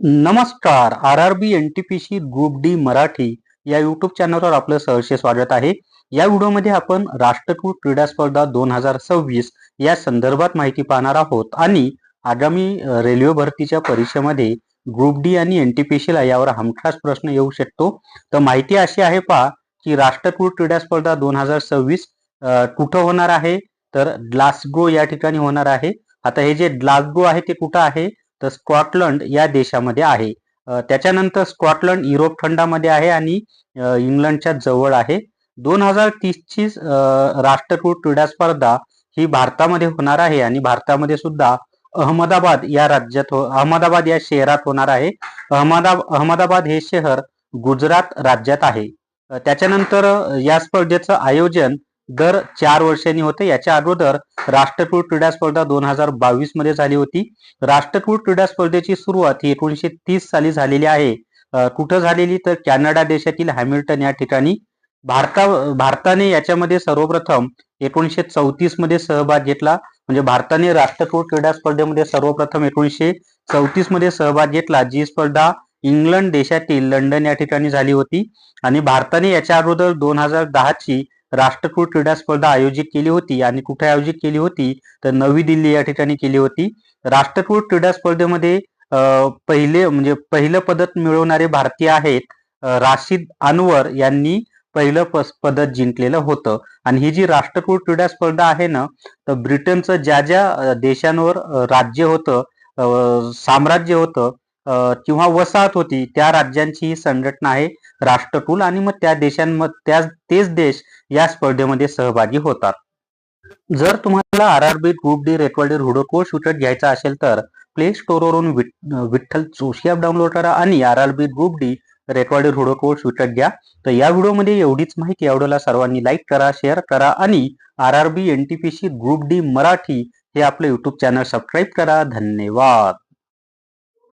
नमस्कार. R R B N T P C group D Marathi या YouTube चॅनलवर आपलं सहर्ष स्वागत आहे. या व्हिडिओमध्ये आपण राष्ट्रकुल क्रीडा स्पर्धा दोन हजार सव्वीस या संदर्भात माहिती पाहणार आहोत आणि आगामी रेल्वे भरतीच्या परीक्षेमध्ये ग्रुप डी आणि एन टी पी सीला यावर हमखास प्रश्न येऊ शकतो. तर माहिती अशी आहे पहा की राष्ट्रकुल क्रीडा स्पर्धा दोन हजार सव्वीस कुठं होणार आहे? तर ग्लासगो या ठिकाणी होणार आहे. आता हे जे ग्लासगो आहे ते कुठं आहे? तर स्कॉटलंड या देशामध्ये आहे. त्याच्यानंतर स्कॉटलंड युरोप खंडामध्ये आहे आणि इंग्लंडच्या जवळ आहे. दोन हजार तीसची राष्ट्रकुट क्रीडा स्पर्धा ही भारतामध्ये होणार आहे आणि भारतामध्ये सुद्धा अहमदाबाद या राज्यात हो अहमदाबाद या शहरात होणार आहे. अहमदा अहमदाबाद हे शहर गुजरात राज्यात आहे. त्याच्यानंतर या स्पर्धेचं आयोजन दर चार वर्षांनी होते. याच्या अगोदर राष्ट्रकुल क्रीडा स्पर्धा दोन हजार बावीसमध्ये झाली होती. राष्ट्रकुल क्रीडा स्पर्धेची सुरुवात ही एकोणीसशे तीस साली झालेली आहे. कुठं झालेली? तर कॅनडा देशातील हॅमिल्टन या ठिकाणी. भारता भारताने याच्यामध्ये सर्वप्रथम एकोणीसशे चौतीसमध्ये सहभाग घेतला. म्हणजे भारताने राष्ट्रकुल क्रीडा स्पर्धेमध्ये सर्वप्रथम एकोणीशे चौतीसमध्ये सहभाग घेतला. जी स्पर्धा इंग्लंड देशातील लंडन या ठिकाणी झाली होती. आणि भारताने याच्या अगोदर दोन हजार दहाची राष्ट्रकुल क्रीडा स्पर्धा आयोजित केली होती आणि कुठे आयोजित केली होती? तर नवी दिल्ली या ठिकाणी केली होती. राष्ट्रकुल क्रीडा स्पर्धेमध्ये पहिले म्हणजे पहिलं पदक मिळवणारे भारतीय आहेत राशिद अनवर यांनी पहिलं पदक जिंकलेलं होतं. आणि ही जी राष्ट्रकुल क्रीडा स्पर्धा आहे ना तर ब्रिटनचं ज्या ज्या देशांवर राज्य होतं साम्राज्य होतं किंवा वसाहत होती त्या राज्यांची ही संघटना आहे राष्ट्रकुल आणि मग त्या देशांमध्ये त्या तेच देश या स्पर्धेमध्ये सहभागी होतात. जर तुम्हाला R R B group D recorded हुडोको शूटर घ्यायचा असेल तर प्ले स्टोरवरून विठ्ठल जोशी ॲप डाउनलोड करा आणि R R B group D recorded हुडोको शूटर घ्या. तर या व्हिडिओमध्ये एवढीच माहिती आवडला सर्वांनी लाईक करा शेअर करा आणि R R B N T P C group D Marathi हे आपलं युट्यूब चॅनल सबस्क्राईब करा. धन्यवाद.